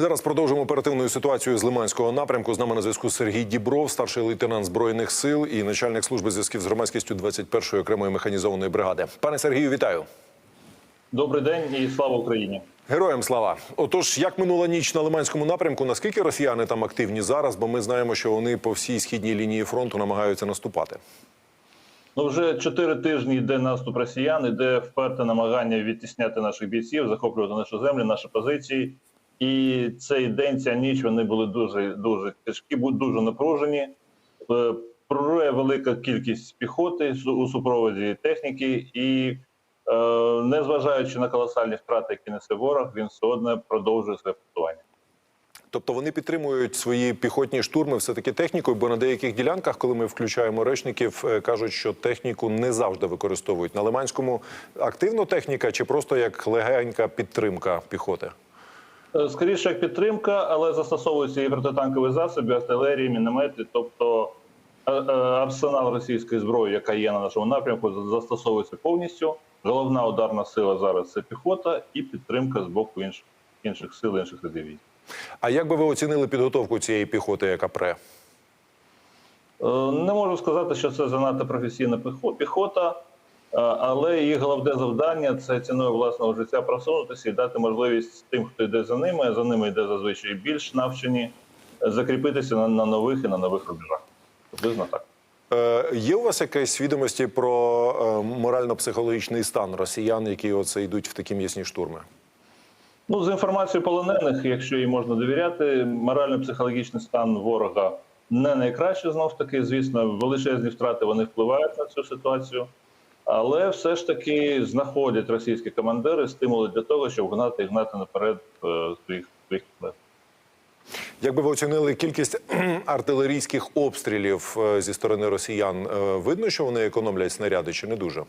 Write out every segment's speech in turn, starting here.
Зараз продовжимо оперативну ситуацію з Лиманського напрямку. З нами на зв'язку Сергій Дібров, старший лейтенант збройних сил і начальник служби зв'язків з громадськістю 21-ї окремої механізованої бригади. Пане Сергію, вітаю. Добрий день і слава Україні. Героям слава. Отож, як минула ніч на Лиманському напрямку, наскільки росіяни там активні зараз? Бо ми знаємо, що вони по всій східній лінії фронту намагаються наступати. Ну вже чотири тижні йде наступ росіян, іде вперте намагання відтісняти наших бійців, захоплювати нашу землю, наші позиції. І цей день, ця ніч вони були дуже дуже тяжкі, дуже напружені. Е, Прорує велика кількість піхоти у супроводі техніки, і е, незважаючи на колосальні втрати, які несе ворог, він все одно продовжує своє просування. Тобто вони підтримують свої піхотні штурми все таки технікою, бо на деяких ділянках, коли ми включаємо речників, е, кажуть, що техніку не завжди використовують. На Лиманському активно техніка чи просто як легенька підтримка піхоти? Е, Скоріше як підтримка, але застосовуються і протитанкові засоби, артилерії, міномети. Тобто е, е, арсенал російської зброї, яка є на нашому напрямку, застосовується повністю. Головна ударна сила зараз це піхота і підтримка з боку інших інших сил, інших військ. А як би ви оцінили підготовку цієї піхоти, яка пре? Не можу сказати, що це занадто професійна піхота, але її головне завдання це ціною власного життя просунутися і дати можливість тим, хто йде за ними, а за ними йде зазвичай більш навчені, е, закріпитися на, на нових і на нових рубежах. Приблизно так. Е, є у вас якісь відомості про е, морально-психологічний стан росіян, які оце йдуть в такі м'ясні штурми? Ну, з інформацією полонених, якщо їй можна довіряти, морально-психологічний стан ворога не найкраще знов таки. Звісно, величезні втрати вони впливають на цю ситуацію, але все ж таки знаходять російські командири стимули для того, щоб гнати і гнати наперед е, своїх своїх. Як би ви оцінили кількість артилерійських обстрілів е, зі сторони росіян? Е, Видно, що вони економлять снаряди чи не дуже?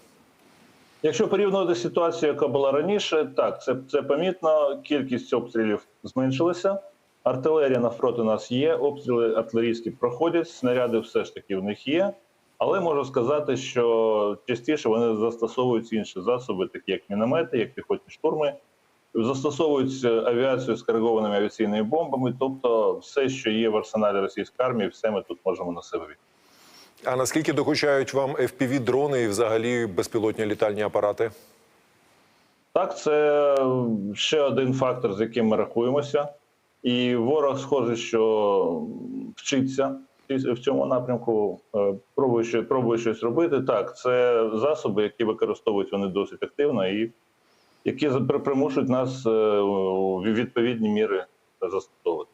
Якщо порівнювати ситуацію, яка була раніше, так це, це помітно. Кількість обстрілів зменшилася. Артилерія навпроти нас є. Обстріли артилерійські проходять, снаряди все ж таки в них є. Але можу сказати, що частіше вони застосовують інші засоби, такі як міномети, як піхотні штурми, застосовують авіацію з коригованими авіаційними бомбами. Тобто, все, що є в арсеналі російської армії, все ми тут можемо на себе відповідати. А наскільки докучають вам fpv дрони і взагалі безпілотні літальні апарати? Так, це ще один фактор, з яким ми рахуємося. І ворог, схоже, що вчиться в цьому напрямку, е, пробує, що- пробує щось робити. Так, це засоби, які використовують вони досить активно і які примушують нас в у відповідні міри застосовувати.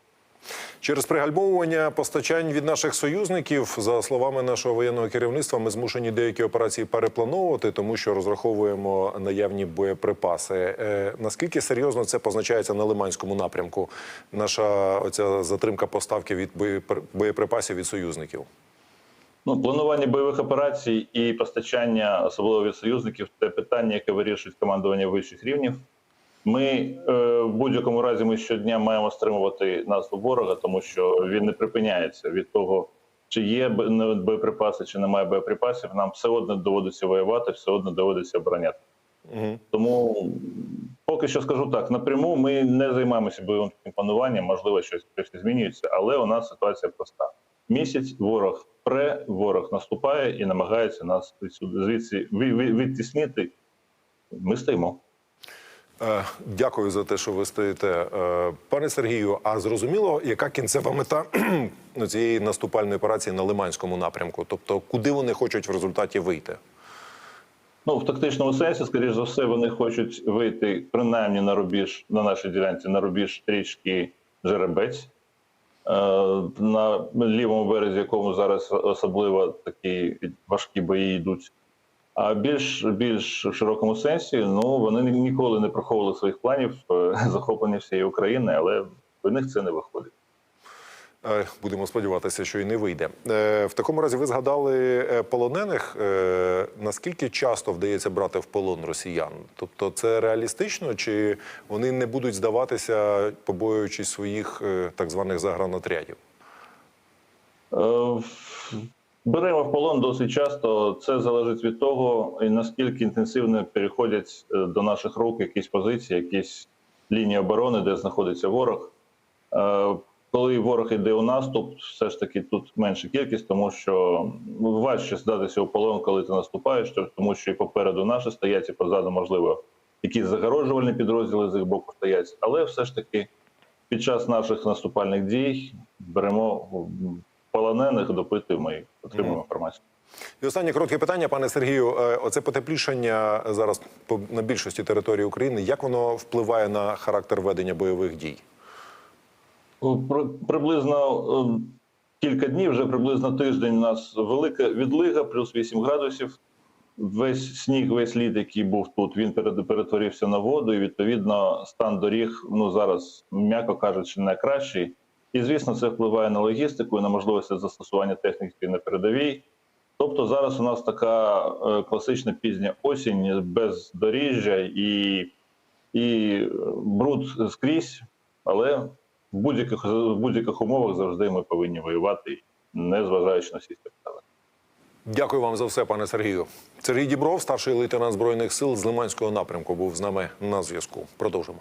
Через пригальмовування постачань від наших союзників, за словами нашого воєнного керівництва, ми змушені деякі операції переплановувати, тому що розраховуємо наявні боєприпаси. Е, наскільки серйозно це позначається на Лиманському напрямку? Наша оця затримка поставки від боєпри- боєприпасів від союзників? Ну, планування бойових операцій і постачання, особливо від союзників, це питання, яке вирішують командування вищих рівнів. Ми е, в будь-якому разі ми щодня маємо стримувати наступ ворога, тому що він не припиняється від того, чи є не- боєприпаси, чи немає боєприпасів. Нам все одно доводиться воювати, все одно доводиться обороняти. Угу. Тому поки що скажу так: напряму ми не займаємося бойовим таким плануванням, можливо, щось щось змінюється, але у нас ситуація проста. Місяць ворог пре, ворог наступає і намагається нас звідси- відтіснити. Ми стоїмо. Е, Дякую за те, що ви стоїте, Е, пане Сергію. А зрозуміло, яка кінцева мета цієї наступальної операції на Лиманському напрямку? Тобто, куди вони хочуть в результаті вийти? Ну, в тактичному сенсі, скоріш за все, вони хочуть вийти принаймні на рубіж на нашій ділянці, на рубіж річки Жеребець, е, на лівому березі, якому зараз особливо такі важкі бої йдуть. А більш більш в широкому сенсі, ну вони ніколи не приховували своїх планів е, захоплення всієї України, але в них це не виходить. Е, Будемо сподіватися, що і не вийде. Е, В такому разі ви згадали полонених. Наскільки часто вдається брати в полон росіян? Тобто, це реалістично, чи вони не будуть здаватися, побоюючись своїх так званих загранотрядів? Беремо в полон досить часто. Це залежить від того, наскільки інтенсивно переходять е, до наших рук якісь позиції, якісь лінії оборони, де знаходиться ворог. Е, Коли ворог йде у наступ, все ж таки тут менша кількість, тому що важче здатися у полон, коли ти наступаєш, тому що і попереду наші стоять, і позаду, можливо, якісь загорожувальні підрозділи з їх боку стоять. Але все ж таки під час наших наступальних дій беремо полонених, допитуємо і отримуємо інформацію. І останнє коротке питання, пане Сергію. Е, Оце потеплішання зараз на більшості території України. Як воно впливає на характер ведення бойових дій? При- Приблизно е, кілька днів, вже приблизно тиждень у нас велика відлига, плюс 8 градусів. Весь сніг, весь лід, який був тут, він перетворився на воду, і відповідно стан доріг ну зараз, м'яко кажучи, не кращий. І звісно, це впливає на логістику і на можливості застосування техніки на передовій. Тобто зараз у нас така е, класична пізня осінь без доріжжя і, і е, бруд скрізь, але в будь-яких, будь-яких умовах завжди ми повинні воювати, не зважаючи на всі обставини. Дякую вам за все, пане Сергію. Сергій Дібров, старший лейтенант збройних сил з Лиманського напрямку, був з нами на зв'язку. Продовжимо.